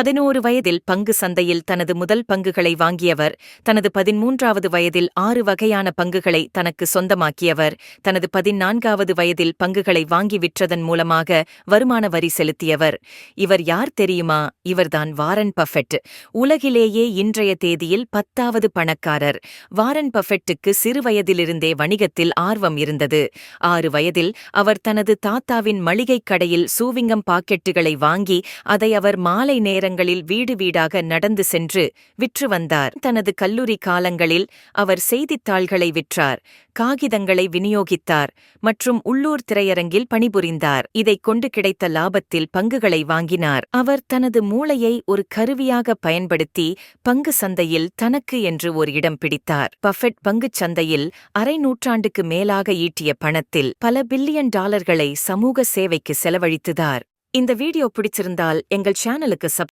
பதினோரு வயதில் பங்கு சந்தையில் தனது முதல் பங்குகளை வாங்கியவர் தனது பதிமூன்றாவது வயதில் ஆறு வகையான பங்குகளை தனக்கு சொந்தமாக்கியவர் தனது பதினான்காவது வயதில் பங்குகளை வாங்கி விற்றதன் மூலமாக வருமான வரி செலுத்தியவர். இவர் யார் தெரியுமா? இவர்தான் வாரன் பஃபெட். உலகிலேயே இன்றைய தேதியில் பத்தாவது பணக்காரர். வாரன் பஃபெட்டுக்கு சிறுவயதிலிருந்தே வணிகத்தில் ஆர்வம் இருந்தது. ஆறு வயதில் அவர் தனது தாத்தாவின் மளிகைக் கடையில் சூவிங்கம் பாக்கெட்டுகளை வாங்கி அதை அவர் மாலை நகரங்களில் வீடு வீடாக நடந்து சென்று விற்று வந்தார். தனது கல்லூரி காலங்களில் அவர் செய்தித்தாள்களை விற்றார் காகிதங்களை விநியோகித்தார் மற்றும் உள்ளூர் திரையரங்கில் பணிபுரிந்தார். இதைக் கொண்டு கிடைத்த லாபத்தில் பங்குகளை வாங்கினார். அவர் தனது மூளையை ஒரு கருவியாக பயன்படுத்தி பங்கு சந்தையில் தனக்கு என்று ஒரு இடம் பிடித்தார். பஃபெட் பங்குச் சந்தையில் அரை நூற்றாண்டுக்கு மேலாக ஈட்டிய பணத்தில் பல பில்லியன் டாலர்களை சமூக சேவைக்கு செலவழித்துதார். இந்த வீடியோ பிடிச்சிருந்தால் எங்கள் சேனலுக்கு சப்